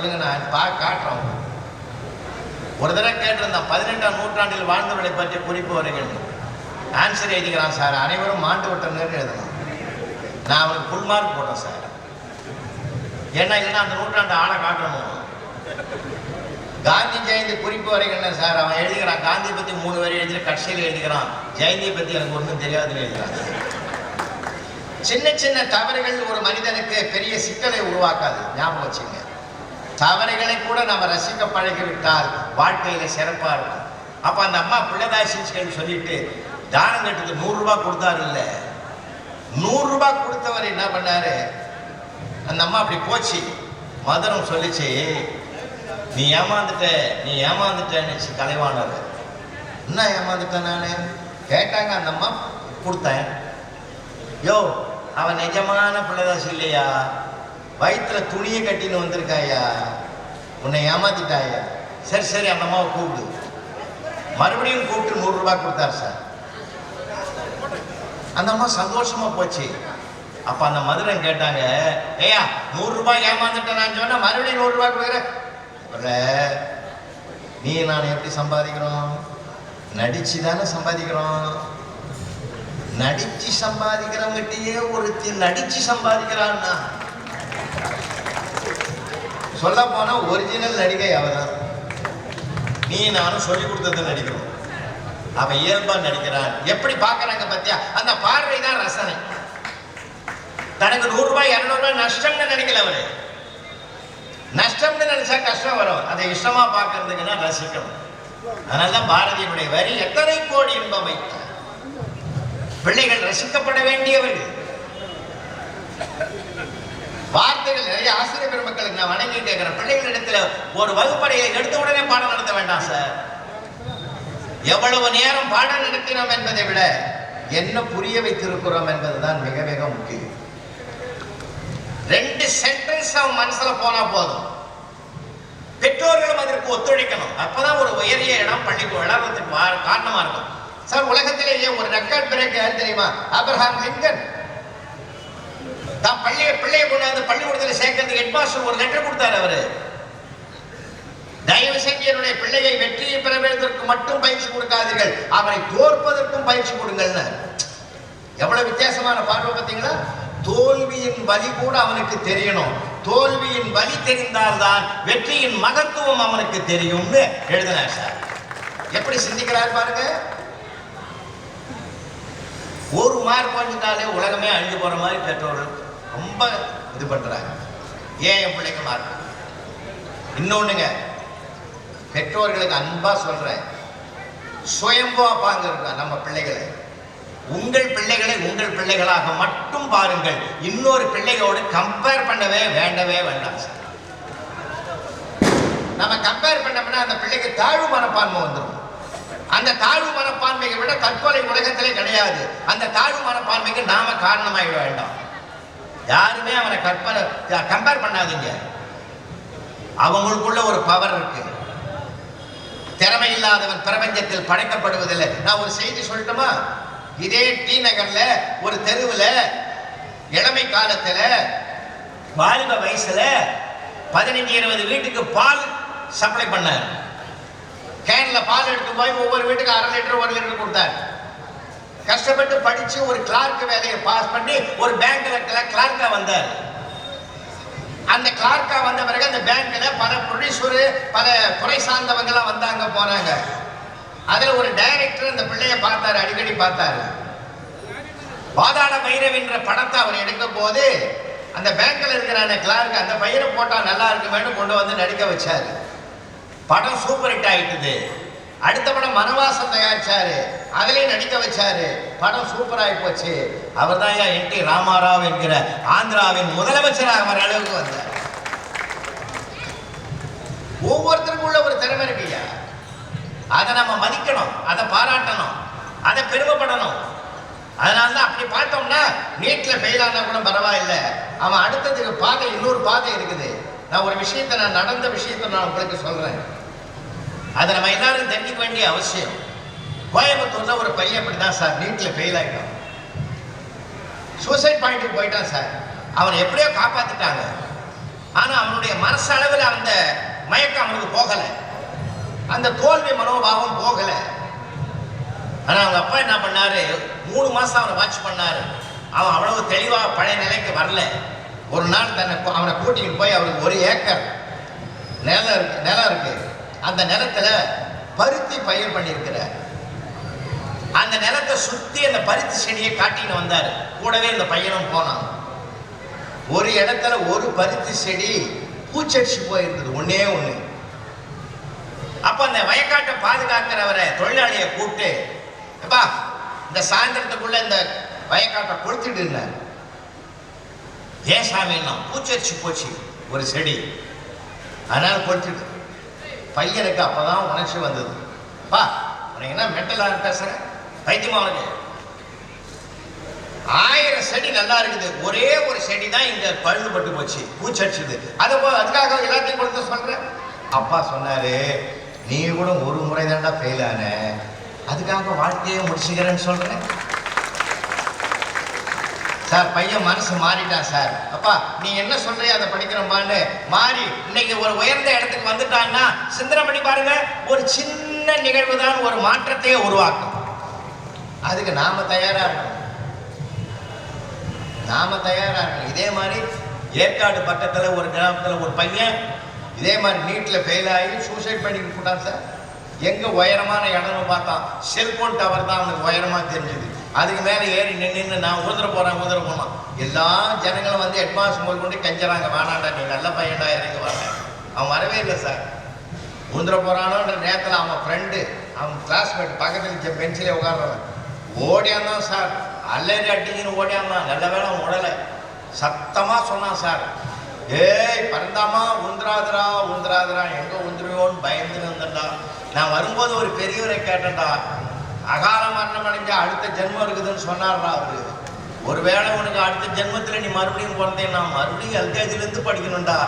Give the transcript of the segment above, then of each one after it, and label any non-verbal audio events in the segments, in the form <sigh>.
சொல்லுங்க நான் பா காட்டுறேன் ஒரு தடவை கேட்டிருந்தேன் பதினெட்டாம் நூற்றாண்டில் வாழ்ந்தவர்களை பற்றி குறிப்பு வரைகள். ஆன்சர் எழுதிக்கிறான் சார் அனைவரும் மாண்டு விட்டனர் எழுதணும். நான் அவனுக்கு ஃபுல் மார்க் போட்டேன் சார் ஏன்னா இல்லைன்னா அந்த நூற்றாண்டு ஆளை காட்டணும். காந்தி ஜெயந்தி குறிப்பு வரைகள் சார் அவன் எழுதிக்கிறான் காந்தி பத்தி மூணு வரி எழுதி கடைசியில் எழுதிக்கிறான் ஜெயந்தியை பத்தி எனக்கு ஒன்றும் தெரியாதுன்னு எழுதுறான் சின்ன சின்ன தவறுகள் ஒரு மனிதனுக்கு பெரிய சிக்கலை உருவாக்காது. ஞாபகம் வச்சுங்க. தவறுகளை கூட நம்ம ரசிக்க பழகிவிட்டால் வாழ்க்கையில சிறப்பா இருக்கும். அப்ப அந்த அம்மா பிள்ளைதாசின்னு சொல்லிட்டு தானம் கட்டுக்கு நூறு ரூபாய் கொடுத்தாரு இல்ல? நூறு ரூபாய் கொடுத்தவர் என்ன பண்ணாரு? அந்த அம்மா அப்படி போச்சு. மதுரம் சொல்லிச்சு நீ ஏமாந்துட்ட நீ ஏமாந்துட்டேன்னு தலைவானது என்ன ஏமாந்துட்டேன் நானு? கேட்டாங்க அந்த அம்மா கொடுத்தேன். யோ அவன் நிஜமான பிள்ளைதாசி இல்லையா? வயிற்றுல துணியை கட்டின்னு வந்திருக்காயா? உன்னை ஏமாத்திட்டாயா? சரி சரி அந்த அம்மாவை கூப்பிடு. மறுபடியும் கூப்பிட்டு நூறு ரூபாய் கொடுத்தாரு சார். அந்த அம்மா சந்தோஷமா போச்சு. அப்ப அந்த மதுரம் கேட்டாங்க ஏயா நூறு ரூபாய் ஏமாந்துட்டேன் நான் சொன்னா மறுபடியும் நூறு ரூபாய் கொடுக்குறேன் நீ நான் எப்படி சம்பாதிக்கிறோம்? நடிச்சு தானே சம்பாதிக்கிறோம். நடிச்சு சம்பாதிக்கிறவங்கிட்டயே ஒருத்தி நடிச்சு சம்பாதிக்கிறான்னா சொல்ல போனா ஒரிஜினல் நடிகை அவதான் நீ நானும் சொல்லி கொடுத்தது நடிக்கிறோம். அவன் இயல்பா நடிக்கிறான். எப்படி பார்க்கறாங்க பத்தியா? அந்த பார்வை தான் ரசனை. தனக்கு நூறு ரூபாய் இருநூறு ரூபாய் நஷ்டம்னு நினைக்கல அவரு. நஷ்டம்னு நினைச்சா கஷ்டம் வரும். அதை இஷ்டமா பார்க்கறதுக்குன்னா ரசிக்கணும். அதனால தான் பாரதியினுடைய வரி எத்தனை கோடி இன்பம் பிள்ளைகள் ரசிக்கப்பட வேண்டியவர்கள். வார்த்தைகள் நிறைய ஆசிரியர் பெருமக்களுக்கு நான் வணங்கி கேட்கிறேன். பிள்ளைகளிடத்துல ஒரு வகுப்பறையை எடுத்த உடனே பாடம் நடத்த வேண்டாம் சார் எவ்வளவு நேரம் பாடம் நடத்தினோம் என்பதை விட என்ன புரிய வைத்திருக்கிறோம் என்பதுதான் மிக மிக முக்கியம். ரெண்டு சென்டென்ஸ் அவன் மனசுல போனா போதும். பெற்றோர்களும் அதற்கு ஒத்துழைக்கணும். அப்பதான் ஒரு உயரிய இடம் பள்ளிக்கு வளர்றதுக்கு காரணமா இருக்கும். சார் உலகத்திலேயே ஒரு ரெக்கார்ட் பிரேக் யார் தெரியுமா? அப்ரஹாம் லிங்கன் தான் பள்ளியை பிள்ளையை கொண்டாந்து பள்ளிக்கூடத்தில் சேர்க்கறதுக்கு ஹெட் மாஸ்டர் ஒரு லெட்டர் கொடுத்தார் அவரு. தயவு செஞ்சு என்னுடைய பிள்ளையை வெற்றியை பெறுவதற்கு மட்டும் பயிற்சி கொடுக்காதீர்கள். அவரை தோற்பதற்கும் பயிற்சி கொடுங்கள்னு. எவ்வளவு வித்தியாசமான பார்வை பார்த்தீங்களா? தோல்வியின் வலி கூட அவனுக்கு தெரியணும். தோல்வியின் வலி தெரிந்தால்தான் வெற்றியின் மகத்துவம் அவனுக்கு தெரியும்னு எழுதினார் சார். எப்படி சிந்திக்கிறார் பாருங்க. ஒரு மார்க் வந்துட்டாலே உலகமே அழிஞ்சு போற மாதிரி பெற்றோர்கள். ரொம்ப இது பண்றாங்க. ஏன் என் பிள்ளைக்கு மார்க் இன்னொன்னுங்க பெற்றோர்களுக்கு அன்பா சொல்றேன். சுயம்புவா பாங்க நம்ம பிள்ளைகளை. உங்கள் பிள்ளைகளை உங்கள் பிள்ளைகளாக மட்டும் பாருங்கள். இன்னொரு பிள்ளைகளோடு கம்பேர் பண்ணவே வேண்டவே வேண்டாம் சார். நம்ம கம்பேர் பண்ணோம்னா அந்த பிள்ளைக்கு தாழ்வு மனப்பான்மை வந்துடும் அந்த தாழ்வு மனப்பான்மையை விட தற்கொலை உலகத்திலே கிடையாது. அந்த தாழ்வு மனப்பான்மைக்கு நாம காரணமாகிட வேண்டாம். யாருமே அவனை கற்பனை கம்பேர் பண்ணாதீங்க. அவங்களுக்குள்ள ஒரு பவர் இருக்கு. திறமை இல்லாதவன் பிரபஞ்சத்தில் படைக்கப்படுவதில்லை. நான் ஒரு செய்தி சொல்லட்டுமா? இதே டி நகர்ல ஒரு தெருவில் இளமை காலத்தில் வாலிப வயசுல பதினஞ்சு இருபது வீட்டுக்கு பால் சப்ளை பண்ணார். கேன்ல பால் எடுத்து போய் ஒவ்வொரு வீட்டுக்கு அரை லிட்டர் ஒரு லிட்டர் கொடுத்தார். கஷ்டப்பட்டு படிச்சு ஒரு கிளார்க் வேலையை பாஸ் பண்ணி ஒரு பேங்க்ல கிளார்க்கா வந்தார். அந்த கிளார்க்கா வந்த பிறகு அந்த பேங்க்ல பல ப்ரொடியூசரு பல துறை சார்ந்தவங்க எல்லாம் வந்தாங்க போனாங்க அதுல ஒரு டைரக்டர் அந்த பிள்ளைய பார்த்தாரு அடிக்கடி பார்த்தாரு. பாதாள பைரவின்ற படத்தை அவர் எடுக்கும் போது அந்த பேங்க்ல இருக்கிற அந்த கிளார்க் அந்த பையனை போட்டா நல்லா இருக்குமேனு கொண்டு வந்து நடிக்க வச்சாரு. படம் சூப்பர் ஹிட் ஆயிட்டுது. அடுத்த படம் மனவாசம் தயாரிச்சாரு. அதுலயும் நடிக்க வச்சாரு. படம் சூப்பர் ஆகி போச்சு. அவர் தான் என் டி ராமாராவ் என்கிற ஆந்திராவின் முதலமைச்சராக வர அளவுக்கு வந்தார். ஒவ்வொருத்தருக்கும் உள்ள ஒரு திறமை இருக்குய்யா அதை நம்ம மதிக்கணும். அதை பாராட்டணும். அதை பெருமைப்படணும். அதனால தான் அப்படி பார்த்தோம்னா நீட்ல ஃபெயில் ஆனா கூட பரவாயில்ல. அவன் அடுத்ததுக்கு பாதை இன்னொரு பாதை இருக்குது. நான் ஒரு விஷயத்தை நான் நடந்த விஷயத்தை நான் உங்களுக்கு சொல்றேன். அதை நம்ம எல்லாரும் தண்டிக்க வேண்டிய அவசியம். கோயம்புத்தூர்ல ஒரு பையன் அப்படிதான் சார். நீட்ல ஃபெயில் ஆகிட்டான் சூசைட் பாயிண்ட்டுக்கு போயிட்டான் சார். அவனை எப்படியோ காப்பாத்திட்டாங்க. ஆனா அவனுடைய மனசளவில் அந்த மயக்கம் அவனுக்கு போகல. அந்த தோல்வி மனோபாவம் போகல. ஆனா அவங்க அப்பா என்ன பண்ணாரு? மூணு மாசம் அவனை வாட்ச் பண்ணாரு. அவன் அவ்வளவு தெளிவா பழைய நிலைக்கு வரல. ஒரு நாள் தன்னை அவனை கூட்டிட்டு போய் அவருக்கு ஒரு ஏக்கர் நிலம் இருக்கு நிலம் இருக்கு. அந்த நிலத்துல பருத்தி பயிர் பண்ணியிருக்கிறார். அந்த நிலத்தை சுத்தி அந்த பருத்தி செடியை காட்டின்னு வந்தார். கூடவே இந்த பையனும் போனான். ஒரு இடத்துல ஒரு பருத்தி செடி பூச்சடிச்சு போயிருந்தது. ஒன்னே ஒண்ணு. அப்ப அந்த வயக்காட்டை பாதுகாக்கிறவரை தொழிலாளியை கூப்பிட்டு எப்பா இந்த சாயந்தரத்துக்குள்ள இந்த வயக்காட்டை கொளுத்திடுங்க ஏன் சாமி பூச்சரிச்சு போச்சு ஒரு செடி. அதனால கொளுத்திடு. பையனுக்கு அப்பதான் உணர்ச்சி வந்தது. பா உனக்கு என்ன மென்டலாக பேசுற? பைத்தியமா உனக்கு ஆயிரம் செடி நல்லா இருக்குது. ஒரே ஒரு செடி தான் இங்க பழுதுபட்டு போச்சு பூச்சடிச்சுது. அதை போ- அதுக்காக எல்லாத்தையும் கொடுத்து சொல்கிறேன் அப்பா சொன்னாரு நீ கூட ஒரு முறை தான்டா ஃபெயில் ஆன. அதுக்காக வாழ்க்கையை முடிச்சுக்கிறேன்னு சொல்றேன் சார் பையன் மனசு மாறிட்டான் சார். அப்பா நீ என்ன சொல்றியோ அதை படிக்கிறோமான்னு மாறி இன்னைக்கு ஒரு உயர்ந்த இடத்துக்கு வந்துட்டான்னா சிந்தனை பண்ணி பாருங்க ஒரு சின்ன நிகழ்வு தான் ஒரு மாற்றத்தையே உருவாக்கும். அதுக்கு நாம தயாரா இருக்கணும். நாம தயாரா இருக்கணும். இதே மாதிரி ஏற்காடு பக்கத்துல ஒரு கிராமத்துல ஒரு பையன் இதே மாதிரி நீட்ல ஃபெயில் ஆகி சூசைட் பண்ணிட்டு போட்டான் சார். எங்க உயரமான இடம்னு பார்த்தான் செல்போன் டவர் தான் அவனுக்கு உயரமா தெரிஞ்சது. அதுக்கு மேலே ஏறி நின்று நான் ஊதுற போகிறேன் ஊதுற போனான் எல்லா ஜனங்களும் வந்து ஹெட்மாஸ் முதல் கொண்டு கெஞ்சறாங்க. வேணாண்டா நீ நல்ல பையன்டா இறங்கி வாங்க. அவன் வரவே இல்லை சார் ஊந்துற போகிறானோன்ற நேரத்தில் அவன் ஃப்ரெண்டு அவன் கிளாஸ்மேட் பக்கத்தில் இருக்க பென்சிலே உட்கார்றவன் ஓடியாந்தான் சார் அல்லறி அட்டிங்கன்னு ஓடியாந்தான் நல்ல வேளை அவன் உடலை சத்தமாக சொன்னான் சார் ஏய் பரந்தாமா உந்திராதரா உந்திராதரா எங்கே உந்துருவோன்னு பயந்து வந்தேன்டா. நான் வரும்போது ஒரு பெரியவரை கேட்டேன்டா. அகால மரணம் அடைஞ்சா அடுத்த ஜென்மம் இருக்குதுன்னு சொன்னார்டா அவரு. ஒருவேளை உனக்கு அடுத்த ஜென்மத்தில் நீ மறுபடியும் பிறந்தேன்னா மறுபடியும் எல்கேஜிலேருந்து படிக்கணும்டா.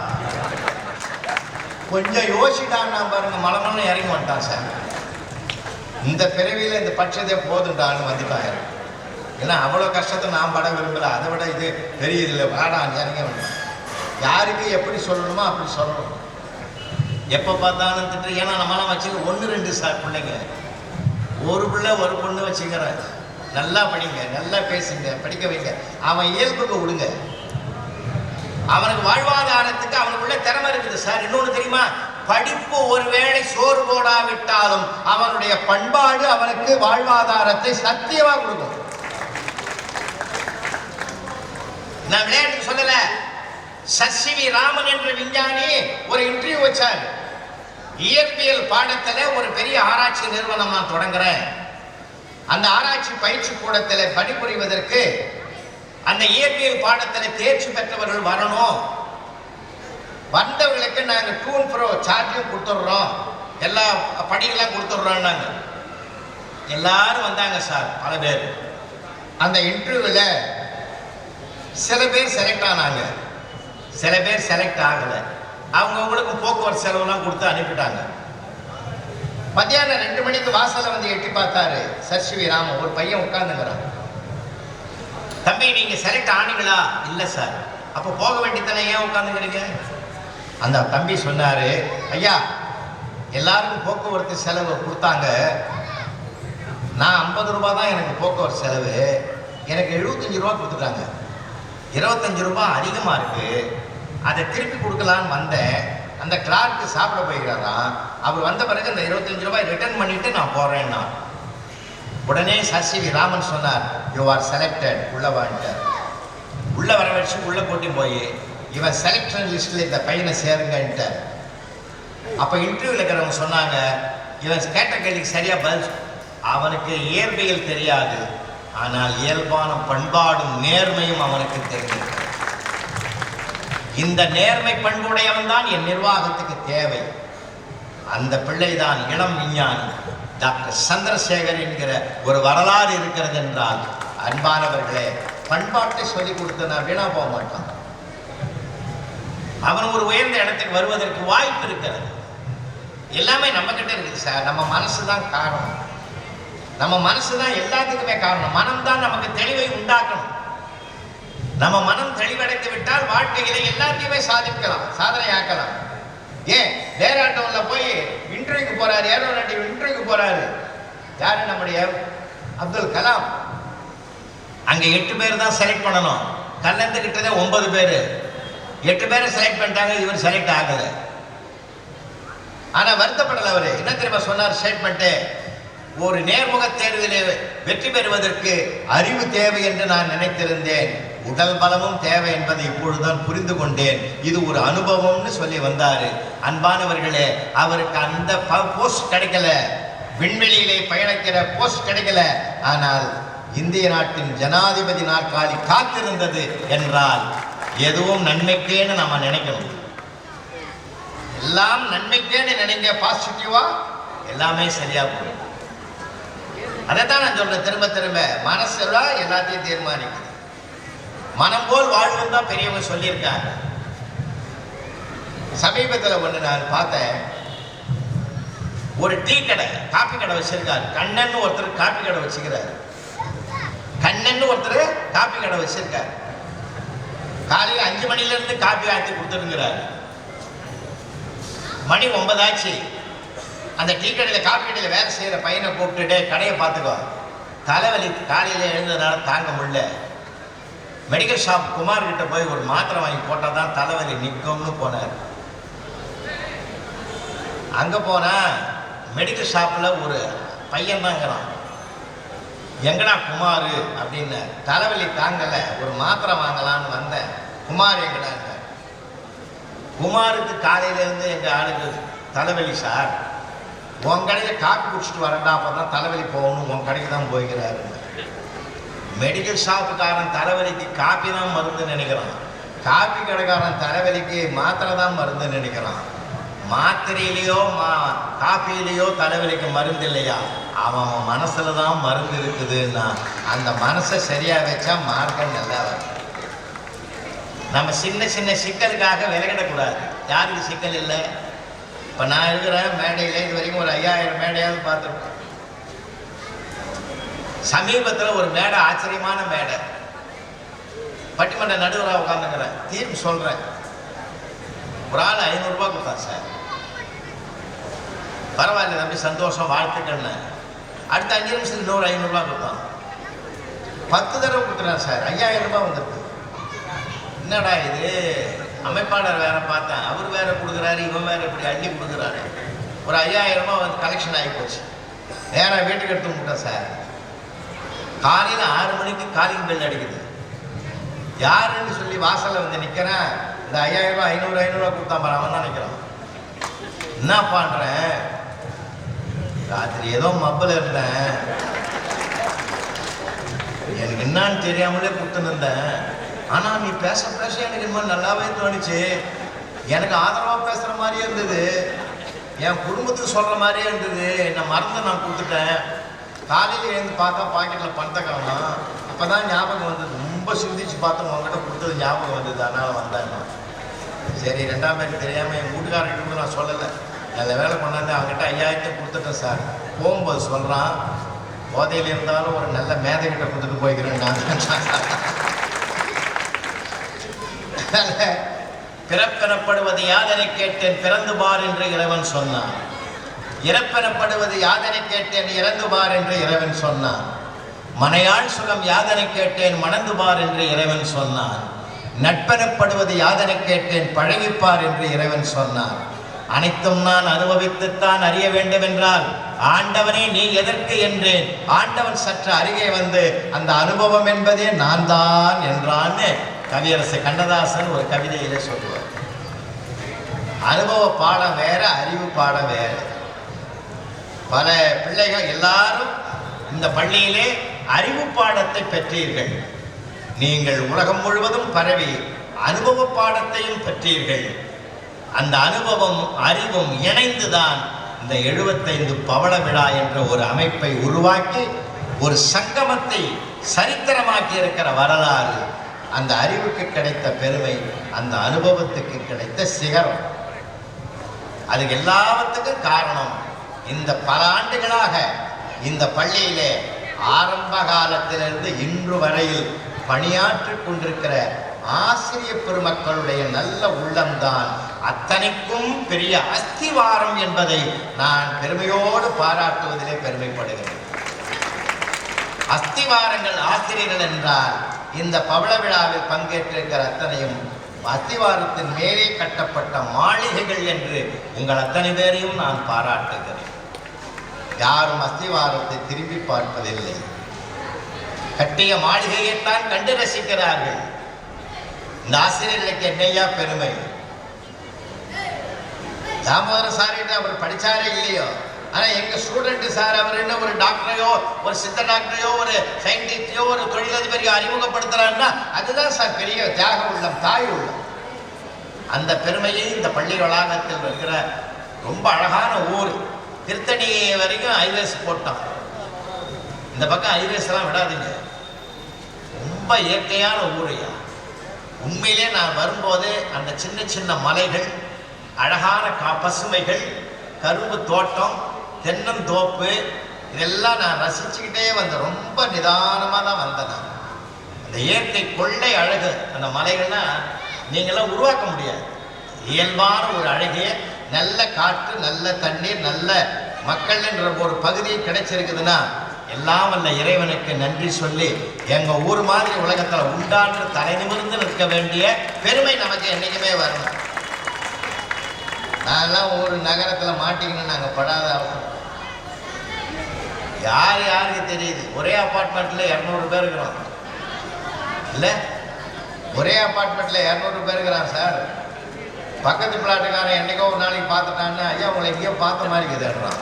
கொஞ்சம் யோசிட்டான்னா பாருங்க மலமல்ல இறங்கி வந்துட்டான் சார். இந்த பிறவியில இந்த பட்சத்தை போதுண்டான்னு வந்துட்டான் ஏன்னா அவ்வளோ கஷ்டத்தை நான் பட விரும்பலை. அதை விட இது பெரிய இதில் வாடான் இறங்க யாருக்கு எப்படி சொல்லணுமோ அப்படி சொல்லணும். எப்போ பார்த்தாலும் திட்டு. ஏன்னா நம்மளாம் வச்சுக்க ஒன்று ரெண்டு சார் பிள்ளைங்க. ஒரு பிள்ளை ஒரு பொண்ணு வச்சுக்கிறேன். நல்லா படிங்க நல்லா பேசுங்க படிக்க வைங்க. அவன் இயல்புக்கு விடுங்க. அவனுக்கு வாழ்வாதாரத்துக்கு அவனுக்குள்ள திறமை இருக்குது. சார் இன்னொன்று தெரியுமா? படிப்பு ஒருவேளை சோறு போடாவிட்டாலும் அவனுடைய பண்பாடு அவனுக்கு வாழ்வாதாரத்தை சத்தியமாக கொடுக்கும். நான் விளையாட்டு சொல்லல. சசிவி ராமன் என்ற விஞ்ஞானி ஒரு இன்டர்வியூ வச்சார். இயற்பியல் பாடத்துல ஒரு பெரிய ஆராய்ச்சி நிறுவனம் நான் தொடங்குறேன். அந்த ஆராய்ச்சி பயிற்சி கூடத்தில் பணிபுரிவதற்கு அந்த இயற்பியல் பாடத்தில் தேர்ச்சி பெற்றவர்கள் வரணும். வந்தவர்களுக்கு நாங்கள் டூன் ப்ரோ சார்ஜும் கொடுத்துட்றோம். எல்லா படிகளாம் கொடுத்துட்றோம் நாங்கள் எல்லாரும் வந்தாங்க சார் பல பேர். அந்த இன்டர்வியூவில் சில பேர் செலக்ட் ஆனாங்க. சில பேர் செலக்ட் ஆகலை. அவங்கவுங்களுக்கு போக்குவரத்து செலவுலாம் கொடுத்து அனுப்பிட்டாங்க. மத்தியானம் ரெண்டு மணிக்கு வாசலை வந்து எட்டி பார்த்தாரு சசிவி ராம. ஒரு பையன் உட்கார்ந்துங்கிறான். தம்பி நீங்க செலக்ட் ஆனீங்களா? இல்ல சார் அப்ப போக வேண்டியதானே ஏன் உட்காந்துக்கிறீங்க அந்த தம்பி சொன்னாரு ஐயா எல்லாருக்கும் போக்குவரத்து செலவு கொடுத்தாங்க. நான் ஐம்பது ரூபாய் தான் எனக்கு போக்குவரத்து செலவு. எனக்கு எழுபத்தஞ்சு ரூபா கொடுத்துட்டாங்க. இருபத்தஞ்சு ரூபாய் அதிகமாக இருக்குது அதை திருப்பி கொடுக்கலான்னு வந்தேன் அந்த கிளார்க்கு சாப்பிட போய்கிறாராம் அவர் வந்த பிறகு அந்த இருபத்தஞ்சு ரூபாய் ரிட்டர்ன் பண்ணிட்டு நான் போறேன்னா. உடனே சசிவி ராமன் சொன்னார் யூ ஆர் செலக்டட் உள்ள வாங்கிட்டார். உள்ள வர வச்சு உள்ள போட்டு போய் இவன் செலக்ஷன் லிஸ்ட்ல இந்த பையனை சேருங்கன்ட்டார். அப்போ இன்டர்வியூவில் இருக்கிறவங்க சொன்னாங்க இவன் கேட்ட கேள்விக்கு சரியா பதில் அவனுக்கு இயற்பியல் தெரியாது ஆனால் இயல்பான பண்பாடும் நேர்மையும் அவனுக்கு தெரியும். இந்த நேர்மை பண்புடையவன் தான் என் நிர்வாகத்துக்கு தேவை. அந்த பிள்ளைதான் இளம் விஞ்ஞானி. டாக்டர் சந்திரசேகர் என்கிற ஒரு வரலாறு இருக்கிறது என்றால் அன்பானவர்களே பண்பாட்டை சொல்லிக் கொடுத்து நான் வீணா போக மாட்டான் அவன் ஒரு உயர்ந்த இடத்துக்கு வருவதற்கு வாய்ப்பு இருக்கிறது. எல்லாமே நம்ம கிட்ட இருக்குது சார். நம்ம மனசு தான் காரணம். நம்ம மனசு தான் எல்லாத்துக்குமே காரணம். மனம் தான் நமக்கு தெளிவை உண்டாக்கணும். நம்ம மனம் தெளிவடைந்து விட்டால் வாழ்க்கையில எல்லாத்தையுமே சாதிக்கலாம் சாதனை ஆக்கலாம் ஏன்? டேராட்டோன்ல போய் இன்டர்வியூக்கு போறாரு ஏரோநாட்டிக் இன்டர்வியூக்கு போறாரு. யாரு நம்முடைய? அப்துல் கலாம். அங்க எட்டு பேர் தான் செலக்ட் பண்ணணும். கல்லந்துக்கிட்டதே ஒன்பது பேர். எட்டு பேரை செலக்ட் பண்ணிட்டாங்க இவர் செலக்ட் ஆகல. ஆனா வருத்தப்படல அவரு. என்ன தெரியுமா சொன்னார்? ஸ்டேட்மெண்ட் ஒரு நேர்முக தேர்விலே வெற்றி பெறுவதற்கு அறிவு தேவை என்று நான் நினைத்திருந்தேன். உடல் பலமும் தேவை என்பதை இப்பொழுதுதான் புரிந்து கொண்டேன். இது ஒரு அனுபவம்னு சொல்லி வந்தாரு. அன்பானவர்களே அவருக்கு அந்த போஸ்ட் கிடைக்கல. விண்வெளியிலே பயணிக்கிற போஸ்ட் கிடைக்கல. ஆனால் இந்திய நாட்டின் ஜனாதிபதி நாற்காலி காத்திருந்தது என்றால் எதுவும் நன்மைக்கேன்னு நம்ம நினைக்கணும். எல்லாம் நன்மைக்கேன்னு நினைங்க பாசிட்டிவா எல்லாமே சரியா போகும் அதை தான் நான் சொல்றேன். திரும்ப திரும்ப மனசுல எல்லாத்தையும் தீர்மானிக்குது மனம் போல் வாழ்வும் தான் பெரியவங்க சொல்லியிருக்காங்க. சமீபத்தில் ஒன்று நான் பார்த்தேன். ஒரு டீ கடை காப்பி கடை வச்சிருக்காரு. கண்ணன் ஒருத்தர் காப்பி கடை வச்சுக்கிறாரு. கண்ணன் ஒருத்தர் காப்பி கடை வச்சிருக்காரு. காலையில் அஞ்சு மணிலேருந்து காப்பி ஆற்றி கொடுத்துருங்கிறாரு மணி ஒன்பதாச்சு. அந்த டீ கடையில் காப்பி கடையில் வேலை செய்கிற பையனை கூப்பிட்டுட்டு கடையை பார்த்துக்கோ. தலைவலி காலையில் எழுந்ததுனால தாங்க முடியல. மெடிக்கல் ஷாப் குமார் கிட்ட போய் ஒரு மாத்திரை வாங்கி போட்டால் தான் தலைவலி நிற்கும்னு போனார். அங்கே போனால் மெடிக்கல் ஷாப்பில் ஒரு பையன் தாங்கிறான். எங்கடா குமார் அப்படின்னு தலைவலி தாங்கலை ஒரு மாத்திரை வாங்கலான்னு வந்தேன். குமார் எங்கடாங்க குமாருக்கு காலையிலேருந்து எங்கள் ஆளுக்கு தலைவலி சார். உன் கடையில் காப்பி குடிச்சிட்டு வரண்டா அப்போ தான் தலைவலி போகணும் உன் கடைக்கு தான் போய்கிறாருங்க மெடிக்கல் ஷாப்புக்காரன் தலைவலிக்கு காப்பி தான் மருந்து நினைக்கிறான். காப்பி கடைக்காரன் தலைவலிக்கு மாத்திரை தான் மருந்து நினைக்கிறான். மாத்திரையிலையோ மா காப்பியிலையோ தலைவலிக்கு மருந்து இல்லையா? அவன் அவன் தான் மருந்து இருக்குதுன்னா அந்த மனசை சரியாக வச்சா மார்க்கம் நல்லா வரும். நம்ம சின்ன சின்ன சிக்கலுக்காக விலகிடக்கூடாது. யாருக்கு சிக்கல் இல்லை? இப்போ நான் இருக்கிற மேடையில் இது வரைக்கும் ஒரு ஐயாயிரம் மேடையாவது பார்த்துருக்கோம். சமீபத்தில் ஒரு மேடை ஆச்சரியமான மேடை. பட்டிமன்ற நடுவராக உட்காந்துக்கிறேன் தீர்ப்பு சொல்கிறேன் ஒரு ஆள் ஐநூறுரூபா கொடுத்தான் சார். பரவாயில்ல தம்பி சந்தோஷம் வாழ்த்துக்கன்னு அடுத்த அஞ்சு நிமிஷத்துக்கு இன்னொரு ஐநூறுரூவா கொடுத்தான். பத்து தடவை கொடுத்துறான் சார். ஐயாயிரம் ரூபாய் வந்துருக்கு. என்னடா இது? அமைப்பாளர் வேற பார்த்தேன். அவர் வேற கொடுக்குறாரு இவன் வேற இப்படி அள்ளி கொடுக்குறாரு. ஒரு ஐயாயிரம் ரூபாய் வந்து கலெக்ஷன் ஆகி போச்சு. நேராக வீட்டுக்கு எடுத்து விட்டேன் சார். காலையில் ஆறு மணிக்கு காலிங் பெல் அடிக்குது. யாருன்னு சொல்லி வாசலில் வந்து நிற்கிறேன் இந்த ஐயாயிரம் ரூபாய் ஐநூறு ஐநூறுரூவா கொடுத்தா பாரு அவன் தான் நிற்கிறான் என்ன பண்ணுறேன் ராத்திரி ஏதோ மப்பில் இருந்தேன். எனக்கு என்னான்னு தெரியாமலே கொடுத்துன்னு இருந்தேன். ஆனால் நீ பேச பேச எனக்கு இன்னும் நல்லாவே தோணுச்சு. எனக்கு ஆதரவாக பேசுகிற மாதிரியே இருந்தது. என் குடும்பத்துக்கு சொல்கிற மாதிரியே இருந்தது. என்னை மறந்து நான் கொடுத்துட்டேன். காலையில் எழுந்து பார்த்தா பாக்கெட்டில் பணத்தை காணும் அப்போ தான் ஞாபகம் வந்தது. ரொம்ப சிந்திச்சு பார்த்து உங்ககிட்ட கொடுத்தது ஞாபகம் வந்தது. அதனால் வந்தேன் சரி ரெண்டாம் பேருக்கு தெரியாமல் என் வீட்டுக்காரர்கிட்ட நான் சொல்லலை. நல்ல வேலை கொண்டாந்து அவங்ககிட்ட ஐயாயிரத்தை கொடுத்துட்டேன் சார். போகும்போது சொல்கிறான் போதையில் இருந்தாலும் ஒரு நல்ல மேதைகிட்ட கொடுத்துட்டு போய்க்கிறேன் நான். <laughs> பிறப்பெனப்படுவது யாதனை கேட்டேன் பிறந்து பார் என்று இறைவன் சொன்னான். இறப்பெறப்படுவது யாதனை கேட்டேன் இறந்து பார் என்று இறைவன் சொன்னான். மனையாள் சுகம் யாதனை கேட்டேன் மணந்து பார் என்று இறைவன் சொன்னான். நட்பெறப்படுவது யாதனை கேட்டேன் பழகிப்பார் என்று இறைவன் சொன்னான். அனைத்தும் நான் அனுபவித்துத்தான் அறிய வேண்டும் என்றால் ஆண்டவனே நீ எதற்கு என்றேன்? ஆண்டவன் சற்று அருகே வந்து அந்த அனுபவம் என்பதே நான் தான் என்றான்னு கவியரசு கண்ணதாசன் ஒரு கவிதையிலே சொல்லுவார். அனுபவ பாடம் வேற அறிவு பாடம் வேற. பல பிள்ளைகள் எல்லாரும் இந்த பள்ளியிலே அறிவு பாடத்தை பெற்றீர்கள். நீங்கள் உலகம் முழுவதும் பரவி அனுபவ பாடத்தையும் பெற்றீர்கள். அந்த அனுபவம் அறிவும் இணைந்துதான் இந்த எழுபத்தைந்து பவள விழா என்ற ஒரு அமைப்பை உருவாக்கி ஒரு சங்கமத்தை சரித்திரமாக்கி இருக்கிற வரலாறு அந்த அறிவுக்கு கிடைத்த பெருமை அந்த அனுபவத்துக்கு கிடைத்த சிகரம். அது எல்லாவற்றுக்கும் காரணம் இந்த பல ஆண்டுகளாக இந்த பள்ளியிலே ஆரம்ப காலத்திலிருந்து இன்று வரையில் பணியாற்றிக் கொண்டிருக்கிற ஆசிரிய பெருமக்களுடைய நல்ல உள்ளம்தான் அத்தனைக்கும் பெரிய அஸ்திவாரம் என்பதை நான் பெருமையோடு பாராட்டுவதிலே பெருமைப்படுகிறேன். அஸ்திவாரங்கள் ஆசிரியர்கள் என்றால் இந்த பவள விழாவில் பங்கேற்றிருக்கிற அத்தனையும் அஸ்திவாரத்தின் மேலே கட்டப்பட்ட மாளிகைகள் என்று உங்கள் அத்தனை பேரையும் நான் பாராட்டுகிறேன். யாரும் அஸ்திவாரத்தை திரும்பி பார்ப்பதில்லை. கட்டிய மாளிகையைத்தான் கண்டு ரசிக்கிறார்கள். இந்த ஆசிரியர்களுக்கு என்னையா பெருமை? தாமோதர சாரிட்ட அவர் படிச்சாரே இல்லையோ? ஆனா எங்க ஸ்டூடெண்ட் சார் அவர் என்ன ஒரு டாக்டரையோ ஒரு சித்த டாக்டரையோ ஒரு சயின்டிஸ்டையோ ஒரு தொழிலதிபரையோ அறிமுகப்படுத்துறாருன்னா அதுதான் சார் பெரிய தியாக உள்ளம் தாய் உள்ளம். அந்த பெருமையை இந்த பள்ளி வளாகத்தில் இருக்கிற ரொம்ப அழகான ஊர். திருத்தணி வரைக்கும் ஹைவேஸ் போட்டோம் இந்த பக்கம் ஹைவேஸ் எல்லாம் விடாதீங்க. ரொம்ப இயற்கையான ஊரையா. உண்மையிலே நான் வரும்போது அந்த சின்ன சின்ன மலைகள் அழகான கா பசுமைகள் கரும்பு தோட்டம் தென்னந்தோப்பு இதெல்லாம் நான் ரசிச்சுக்கிட்டே வந்தேன். ரொம்ப நிதானமாக தான் வந்தேன் நான். அந்த இயற்கை கொள்ளை அழகு அந்த மலைகள்னா நீங்களாம் உருவாக்க முடியாது. இயல்பான ஒரு அழகே நல்ல காற்று நல்ல தண்ணீர் நல்ல மக்கள் என்ற ஒரு பகுதி கிடைச்சிருக்குதுன்னா எல்லாம் வல்ல இறைவனுக்கு நன்றி சொல்லி எங்கள் ஊர் மாதிரி உலகத்தில் உண்டான்று தலை நிமிர்ந்து நிற்க வேண்டிய பெருமை நமக்கு என்றைக்குமே வரணும். நான்லாம் ஒரு நகரத்தில் மாட்டிக்கணும் நாங்கள் படாத அவசரம். யார் யாருக்கு தெரியுது? ஒரே அப்பார்ட்மெண்ட்டில் இரநூறு பேர் இருக்கிறோம். இல்லை? ஒரே அப்பார்ட்மெண்ட்டில் இரநூறு பேர் இருக்கிறான் சார். பக்கத்து பிளாட்டுக்காரன் என்னைக்கோ ஒரு நாளைக்கு பார்த்துட்டான்னா ஐயா உங்களை எங்கேயோ பார்த்த மாதிரி இருக்குதுன்றான்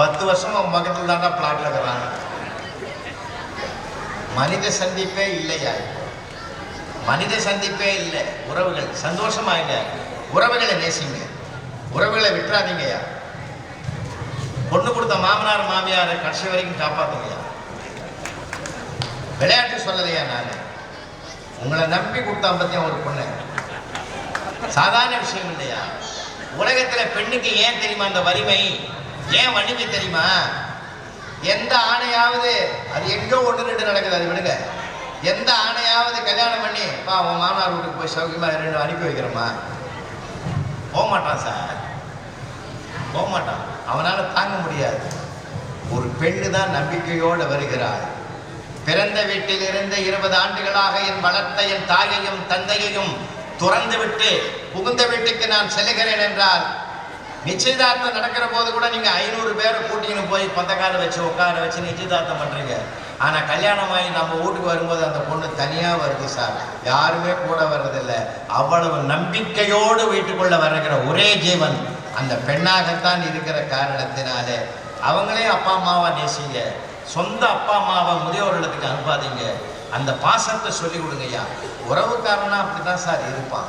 பத்து வருஷம் உன் பக்கத்தில் தாண்டா பிளாட்டில் இருக்கிறான். மனித சந்திப்பே இல்லையா மனித சந்திப்பே இல்லை. உறவுகள் சந்தோஷமாயிங்க. உறவுகளை நேசிங்க. உறவுகளை விட்டுறாதீங்கய்யா. பொண்ணு கொடுத்த மாமனார் மாமியார் கடைசி வரைக்கும் காப்பாற்றுங்கய்யா விளையாட்டு சொல்லலையா நான்? உங்களை நம்பி கொடுத்தா பத்தியும் ஒரு பொண்ணு. சாதாரண விஷயம் இல்லையா? உலகத்துல பெண்ணுக்கு ஏன் தெரியுமா அந்த வலிமை? ஏன் வலிமை தெரியுமா? எந்த ஆணையாவது அது எங்கோ ஒன்று ரெண்டு நடக்குது அது விடுங்க. எந்த ஆணையாவது கல்யாணம் பண்ணி பா உன் மாமனார் வீட்டுக்கு போய் சௌக்கியமா ரெண்டு அனுப்பி வைக்கிறோமா போக மாட்டான் சார். போக மாட்டான் அவனால தாங்க முடியாது. ஒரு பெண்ணு தான் நம்பிக்கையோடு வருகிறார் பிறந்த வீட்டில் இருந்த இருபது ஆண்டுகளாக என் வளர்த்த என் தாயையும் தந்தையையும் துறந்து விட்டு புகுந்த வீட்டுக்கு நான் செல்கிறேன் என்றால் நிச்சயதார்த்தம் நடக்கிற போது கூட நீங்க ஐநூறு பேரை கூட்டின்னு போய் பந்தக்கார வச்சு உட்கார வச்சு நிச்சயதார்த்தம் பண்றீங்க. ஆனா கல்யாணமாகி நம்ம வீட்டுக்கு வரும்போது அந்த பொண்ணு தனியா வருது சார் யாருமே கூட வர்றதில்லை. அவ்வளவு நம்பிக்கையோடு வீட்டுக்குள்ள வருகிற ஒரே ஜீவன் அந்த பெண்ணாகத்தான் இருக்கிற காரணத்தினாலே. அவங்களே அப்பா அம்மாவா நேசிங்க. சொந்த அப்பா அம்மாவை முதியோர் இல்லத்துக்கு அனுப்பாதீங்க. அந்த பாசத்தை சொல்லி கொடுங்கய்யா. உறவுக்காரனா அப்படிதான் சார் இருப்பான்.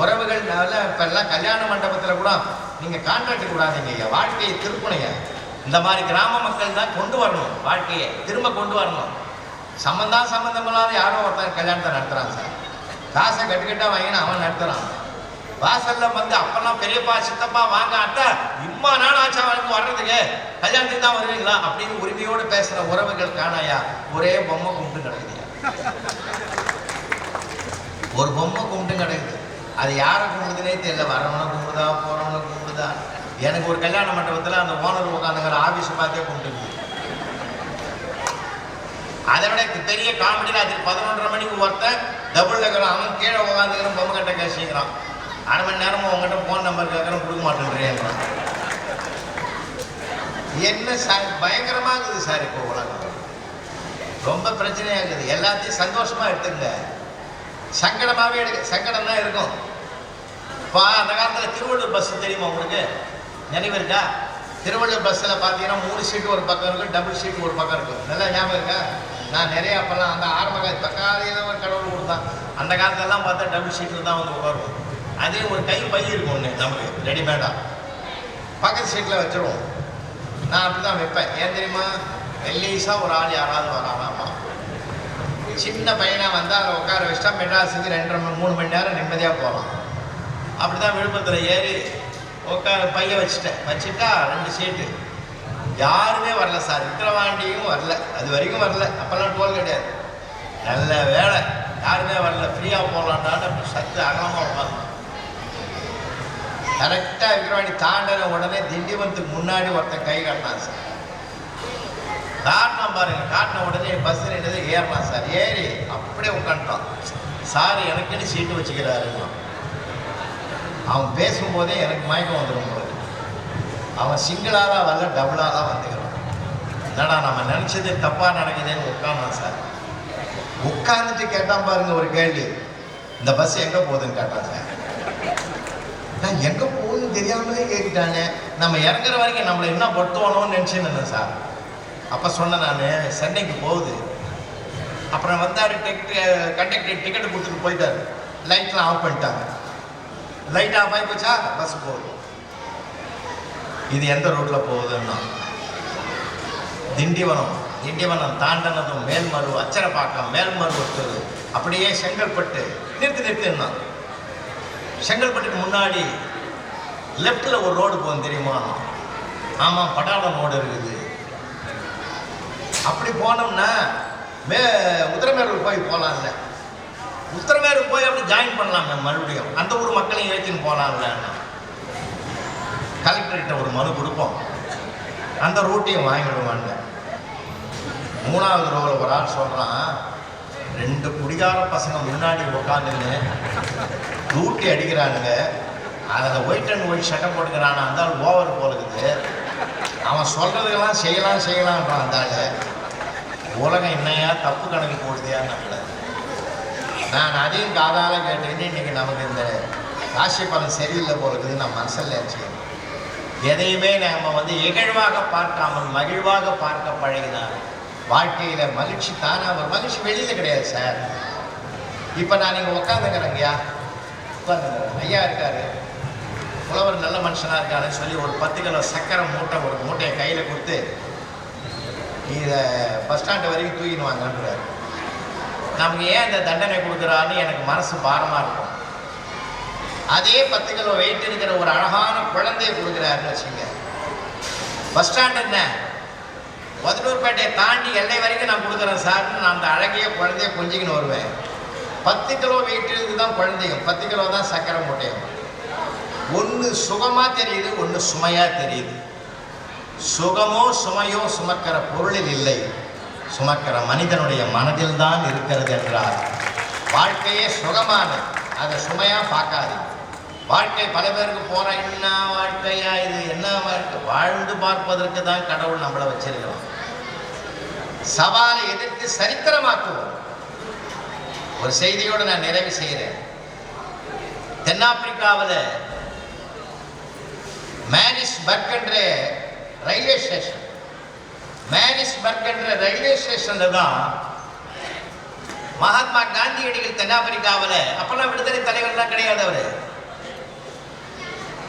உறவுகள்னால இப்பெல்லாம் கல்யாண மண்டபத்தில் கூட நீங்கள் கான்ட்ராக்ட் கூடாதீங்க ஐயா. வாழ்க்கையை திருப்பணுங்க இந்த மாதிரி கிராம மக்கள் தான் கொண்டு வரணும் வாழ்க்கையை. திரும்ப கொண்டு வரணும். சம்மந்தா சம்மந்தம் இல்லாத யாரோ ஒருத்தர் கல்யாணத்தை நடத்துகிறான் சார். காசை கட்டுக்கிட்டா வாங்கினா அவன் நடத்துகிறான் வாசல்ல வந்து அப்பெல்லாம் பெரியப்பா சித்தப்பா வாங்க அட்டா இம்மா நாள் ஆச்சா வரைக்கும் வர்றதுக்கு. கல்யாணத்துக்கு தான் வருவீங்களா? அப்படின்னு உரிமையோடு பேசுற உறவுகள் காணாயா? ஒரே பொம்மை கும்பிட்டு கிடக்குதுயா. ஒரு பொம்மை கும்பிட்டு கிடக்குது. அது யாரை கும்பிடுதுனே தெரியல. வரவனை கும்பிடுதா போறவனை கும்பிடுதா எனக்கு ஒரு கல்யாண மண்டபத்தில் அந்த ஓனர் உட்காந்துங்கிற ஆபீஸ் பார்த்தே கும்பிட்டு அதை விட பெரிய காமெடியில் அது பதினொன்றரை மணிக்கு ஒருத்தன் டபுள் இருக்கிறான். அவன் கீழே உட்காந்துக்கிற பொம்மை கட்ட கேசிக்கிறான். அரை மணி நேரமா உங்ககிட்ட ஃபோன் நம்பர் கேட்குறேன் கொடுக்க மாட்டேன்றேன் என்ன சார் பயங்கரமா இருக்குது சார் இப்போ உலகம். ரொம்ப பிரச்சனையா இருக்குது. எல்லாத்தையும் சந்தோஷமா எடுத்துங்க சங்கடமாவே எடுக்க சங்கடம் தான் இருக்கும். இப்போ அந்த காலத்தில் திருவள்ளூர் பஸ் தெரியுமா உங்களுக்கு? நினைவு இருக்கா? திருவள்ளூர் பஸ்ஸில் பார்த்தீங்கன்னா மூணு சீட்டு ஒரு பக்கம் இருக்கும் டபுள் சீட்டு ஒரு பக்கம் இருக்கும். நல்லா ஞாபகம் இருக்கா? நான் நிறைய அப்போல்லாம் அந்த ஆரம்ப கால இப்போ காலையில் ஒரு கடவுள் கொடுத்தான். அந்த காலத்துலலாம் பார்த்தா டபுள் சீட்டில் தான் வந்து உட்காருவோம். அதே ஒரு கை பை இருக்கும் ஒன்று நமக்கு ரெடிமேடாக பக்கத்து சீட்டில் வச்சிருவோம். நான் அப்படி தான் வைப்பேன். ஏன் தெரியுமா? வெள்ளீஸாக ஒரு ஆள் யாராவது வரானாமா? சின்ன பையனாக வந்தால் அதை உட்கார வச்சுட்டா மெட்ராஸுக்கு ரெண்டரை மணி மூணு மணி நேரம் நிம்மதியாக போகலாம் அப்படி தான் விழுப்புரத்தில் ஏறி உட்கார பைய வச்சுட்டேன். வச்சுட்டா ரெண்டு சீட்டு யாருமே வரல சார் விக்ரவாண்டியும் வரல. அது வரைக்கும் வரல. அப்போல்லாம் டோல் கிடையாது. நல்ல வேலை. யாருமே வரல. ஃப்ரீயாக போகலான்டான்னு சத்து அகலமாக உட்காந்து கரெக்டாக விக்ரவாணி தாண்டின உடனே திண்டிவனத்துக்கு முன்னாடி ஒருத்தன் கை காட்டினான் சார். காட்டினான் பாருங்க காட்டின உடனே பஸ் நின்றது ஏறலாம் சார். ஏறி அப்படியே உட்காந்துட்டான் சார் எனக்குன்னு சீட்டு வச்சுக்கிறாருன்னா அவன் பேசும்போதே எனக்கு மயக்கம் வந்துடும் போது அவன் சிங்கிளாக வரல டபுளாக தான் வந்துக்கிறான். என்னடா நம்ம நினச்சது தப்பாக நடக்குதுன்னு உட்காந்தான் சார். உட்காந்துட்டு கேட்டான் பாருங்க ஒரு கேள்வி. இந்த பஸ் எங்கே போகுதுன்னு கேட்டான் சார். நான் எங்கே போகுதுன்னு தெரியாமலே கேட்டுட்டானே. நம்ம இறங்குற வரைக்கும் நம்மளை என்ன படுத்துவானோன்னு நினச்சேன்னு சார். அப்போ சொன்னேன் நான் சென்னைக்கு போகுது. அப்புறம் வந்தார் டிக்கெட் கண்டக்டர் டிக்கெட் கொடுத்துட்டு போயிட்டாரு. லைட்லாம் ஆஃப் பண்ணிட்டாங்க. லைட் ஆஃப் ஆகி போச்சா பஸ் போகுது. இது எந்த ரோட்டில் போகுதுன்னா? திண்டிவனம். திண்டிவனம் தாண்டனதும் மேல்மரு அச்சரப்பாக்கம் மேல்மருவத்தூர். அப்படியே செங்கல்பட்டு நிறுத்து நிறுத்துன்னா? செங்கல்பட்டுக்கு முன்னாடி லெஃப்டில் ஒரு ரோடு போகும் தெரியுமா? ஆமாம் பட்டாளம் ரோடு இருக்குது. அப்படி போனோம்னா மே உத்தரமேரூர் போய் போகலாம்ல உத்தரமேரூர் போய் அப்படி ஜாயின் பண்ணலாமே மறுபடியும். அந்த ஊர் மக்களையும் ஏற்றின்னு போகலாம்ல கலெக்டர்கிட்ட ஒரு மனு கொடுப்போம். அந்த ரூட்டையும் வாங்கிடுவாங்க மூணாவது ரோவில் ஒரு ஆள் சொல்கிறான் ரெண்டு குடிகார பசங்க முன்னாடி உட்காந்துன்னு ரூட்டி அடிக்கிறானுங்க. அதில் ஒயிட் அண்ட் ஒயிட் சட்டை போட்டுக்கிறானா இருந்தால் ஓவர் போலுக்குது. அவன் சொல்கிறதுக்கெல்லாம் செய்யலாம் செய்யலான்றான் அந்த உலகம் என்னையா தப்பு கணக்கு போடுதியான்னு நம்மள நான் அதையும் காதால கேட்டுக்கிட்டு இன்றைக்கி நமக்கு இந்த ராசி பலன் சரியில்லை போலுக்குது நான் மனசில் நினச்சிக்கிறேன் எதையுமே நம்ம வந்து இகழ்வாக பார்க்காமல் மகிழ்வாக பார்க்க பழகினார் வாழ்க்கையில் மகிழ்ச்சி தானே ஒரு மகிழ்ச்சி வெளியில் கிடையாது சார். இப்போ நான் இங்கே உட்காந்துக்கிறேங்கய்யா உட்காந்துக்கிறேன் ஐயா இருக்காரு. புலவர் நல்ல மனுஷனாக இருக்காருன்னு சொல்லி ஒரு பத்து கிலோ சக்கரை மூட்டை ஒரு மூட்டையை கையில் கொடுத்து இதை பஸ் ஸ்டாண்டு வரைக்கும் தூக்கின்னு வாங்கன்றார். நமக்கு ஏன் இந்த தண்டனை கொடுக்குறான்னு எனக்கு மனசு பாரமாக இருக்கும். அதே பத்து கிலோ வெயிட் இருக்கிற ஒரு அழகான குழந்தைய கொடுக்குறாருன்னு வச்சுங்க. பஸ் ஸ்டாண்டு என்ன? பதினூர்பேட்டையை தாண்டி எல்லை வரைக்கும் நான் கொடுக்குறேன் சார்னு நான் அந்த அழகிய குழந்தைய கொஞ்சிக்கின்னு வருவேன். பத்து கிலோ வெயிட் தான் குழந்தைங்க பத்து கிலோ தான் சக்கரை மூட்டையும் ஒன்று சுகமாக தெரியுது ஒன்று சுமையாக தெரியுது. சுகமோ சுமையோ சுமக்கிற பொருளில் இல்லை. சுமக்கிற மனிதனுடைய மனதில் தான் இருக்கிறது என்றார். வாழ்க்கையே சுகமானது. அதை சுமையாக பார்க்காது வாழ்க்கை பல பேருக்கு போகிற என்ன வாழ்க்கையா இது என்ன வாழ்க்கை? வாழ்ந்து பார்ப்பதற்கு தான் கடவுள் நம்மளை வச்சிருக்கிறோம் சவாலை எதிர்த்து சரித்திரமாக்குவோம். ஒரு செய்தியோடு நான் நிறைவு செய்கிறேன். தென்னாப்பிரிக்காவில் மேனிஸ்பர்க் என்ற ரயில்வே ஸ்டேஷன் மேனிஸ்பர்க் என்ற ரயில்வே ஸ்டேஷனில் தான் மகாத்மா காந்தியடிகள் தென்னாப்பிரிக்காவில் அப்பெல்லாம் விடுதலை தலைவர்லாம் கிடையாது அவர்.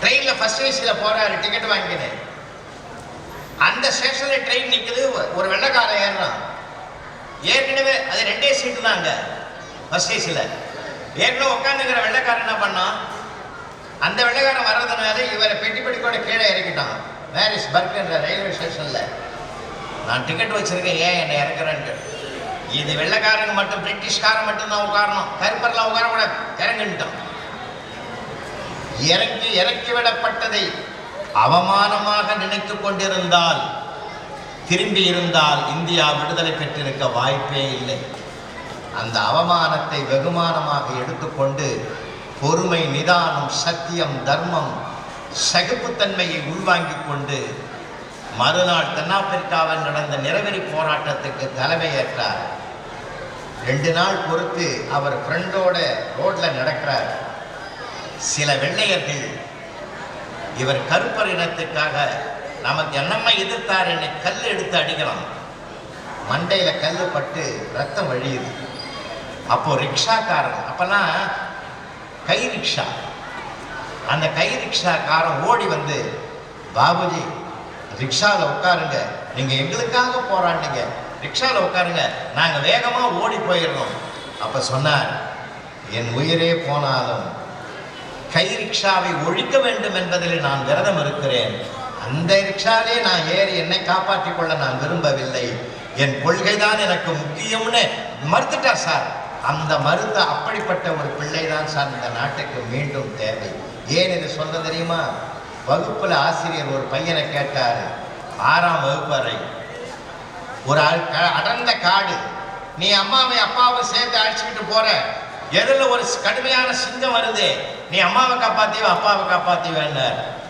ட்ரெயினில் ஃபர்ஸ்ட் வயசில் போகிறாரு டிக்கெட் வாங்கினேன் அந்த ஸ்டேஷனில் ட்ரெயின் நிற்குது ஒரு வெள்ளக்காரன் ஏறுறான். ஏற்கனவே அது ரெண்டே சீட்டு தான் அங்கே. ஃபர்ஸ்ட் ஏற்கனவே உட்காந்துக்கிற வெள்ளைக்காரன் என்ன பண்ணான்? அந்த வெள்ளைக்காரன் வர்றதுனால இவரை பெட்டி பெட்டிக்கோட கீழே இறக்கிட்டான். மேரிஸ் பர்க் ரயில்வே ஸ்டேஷனில் நான் டிக்கெட் வச்சுருக்கேன் ஏன் என்னை இறக்குறேன்ட்டு. இது வெள்ளைக்காரங்க மட்டும் பிரிட்டிஷ்காரன் மட்டும் தான் உட்காரணும். கருப்பர்லாம் உட்காரக்கூடாது. இறங்குன்ட்டான். இறங்கி இறக்கிவிடப்பட்டதை அவமானமாக நினைத்து கொண்டிருந்தால் திரும்பி இருந்தால் இந்தியா விடுதலை பெற்றிருக்க வாய்ப்பே இல்லை. அந்த அவமானத்தை வெகுமானமாக எடுத்துக்கொண்டு பொறுமை நிதானம் சத்தியம் தர்மம் சகிப்புத்தன்மையை உள்வாங்கிக் கொண்டு மறுநாள் தென்னாப்பிரிக்காவில் நடந்த நிறவெறி போராட்டத்துக்கு தலைமையேற்றார். ரெண்டு நாள் பொறுத்து அவர் ஃப்ரெண்டோட ரோட்ல நடக்கிறார். சில வெள்ளையர்கள் இவர் கருப்பர் இனத்துக்காக நமக்கு என்னம்மா எதிர்த்தார்? என்னை கல் எடுத்து அடிக்கலாம். மண்டையில கல் பட்டு ரத்தம் வழியுது. அப்போ ரிக்ஷாக்காரன் அப்பெல்லாம் கை ரிக்ஷா. அந்த கை ரிக்ஷாக்காரன் ஓடி வந்து பாபுஜி ரிக்ஷாவில் உட்காருங்க. நீங்கள் எங்களுக்காக போராடினீங்க. ரிக்ஷாவில் உட்காருங்க. நாங்கள் வேகமாக ஓடி போயிடுறோம் அப்போ சொன்னார் என் உயிரே போனாலும் கை ரிக்ஷாவை ஒழிக்க வேண்டும் என்பதில் நான் விரதம் இருக்கிறேன். அந்த ரிக்ஷாவே நான் ஏறி என்னை காப்பாற்றிக் கொள்ள நான் விரும்பவில்லை. என் கொள்கைதான் எனக்கு முக்கியம்னு மறுத்துட்டார் சார். அந்த மருந்து அப்படிப்பட்ட ஒரு பிள்ளை தான் சார் இந்த நாட்டுக்கு மீண்டும் தேவை. ஏன் இது சொல்ல தெரியுமா? வகுப்பில் ஆசிரியர் ஒரு பையனை கேட்டார். ஆறாம் வகுப்பறை ஒரு அ- அடர்ந்த காடு. நீ அம்மாவை அப்பாவை சேர்த்து அழைச்சிக்கிட்டு போகிற எதில் ஒரு கடுமையான சிங்கம் வருது. நீ அம்மாவை காப்பாத்திவ அப்பாவை காப்பாத்திவேன்னு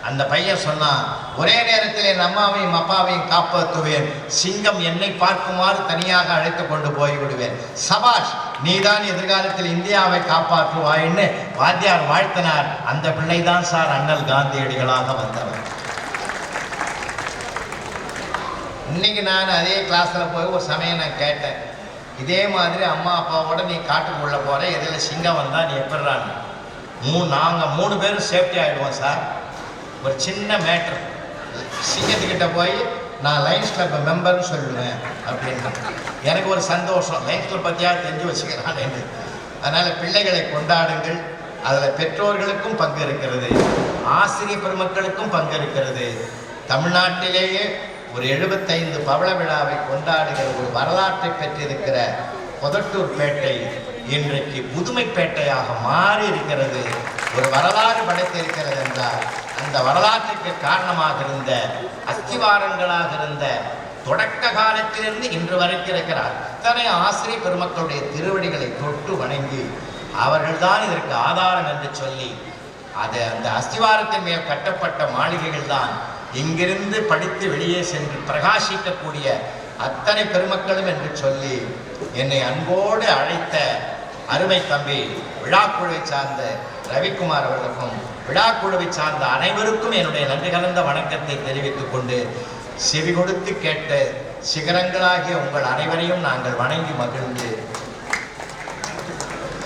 அந்த பையன் சொன்னான் ஒரே நேரத்தில் என் அம்மாவையும் அப்பாவையும் காப்பாற்றுவேன். சிங்கம் என்னை பார்க்குமாறு தனியாக அழைத்து கொண்டு போய் விடுவேன் சபாஷ் நீதான் எதிர்காலத்தில் இந்தியாவை காப்பாற்றுவாயின்னு வாத்தியார் வாழ்த்தினார். அந்த பிள்ளை தான் சார் அண்ணல் காந்தியடிகளாக வந்தவர். இன்னைக்கு நான் அதே கிளாஸில் போய் ஒரு சமயம் நான் கேட்டேன். இதே மாதிரி அம்மா அப்பாவோட நீ காட்டுக்குள்ளே போகிற இதில் சிங்கம் வந்தால் நீ எப்படிறான்னு மூ நாங்கள் மூணு பேரும் சேஃப்டி ஆகிடுவோம் சார் ஒரு சின்ன மேட்ரு சிங்கத்துக்கிட்ட போய் நான் லைன்ஸ் கிளப் மெம்பர்னு சொல்லுவேன் அப்படின்னு எனக்கு ஒரு சந்தோஷம். லைன்ஸ் கிளப் பற்றியாக தெரிஞ்சு வச்சுக்கிறான். அதனால் பிள்ளைகளை கொண்டாடுங்கள். அதில் பெற்றோர்களுக்கும் பங்கு இருக்கிறது. ஆசிரியர் பெருமக்களுக்கும் பங்கு இருக்கிறது. தமிழ்நாட்டிலேயே ஒரு எழுபத்தைந்து பவள விழாவை கொண்டாடுகிற ஒரு வரலாற்றை பெற்றிருக்கிற புதட்டூர் பேட்டை இன்றைக்கு புதுமைப்பேட்டையாக மாறி இருக்கிறது ஒரு வரலாறு படைத்திருக்கிறது என்றால் அந்த வரலாற்றுக்கு காரணமாக இருந்த அஸ்திவாரங்களாக இருந்த தொடக்க காலத்திலிருந்து இன்று வரைக்கும் இருக்கிற அத்தனை ஆசிரியர் பெருமக்களுடைய திருவடிகளை தொட்டு வணங்கி அவர்கள்தான் இதற்கு ஆதாரம் என்று சொல்லி அது அந்த அஸ்திவாரத்தின் மேல் கட்டப்பட்ட மாளிகைகள் தான் இங்கிருந்து படித்து வெளியே சென்று பிரகாசிக்கக்கூடிய அத்தனை பெருமக்களும் என்று சொல்லி என்னை அன்போடு அழைத்த அருமை தம்பி விழாக்குழுவை சார்ந்த ரவிக்குமார் அவர்களுக்கும் விழாக்குழுவை சார்ந்த அனைவருக்கும் என்னுடைய நன்றி கலந்த வணக்கத்தை தெரிவித்துக் கொண்டு செவி கொடுத்து கேட்ட சிகரங்களாகிய உங்கள் அனைவரையும் நாங்கள் வணங்கி மகிழ்ந்து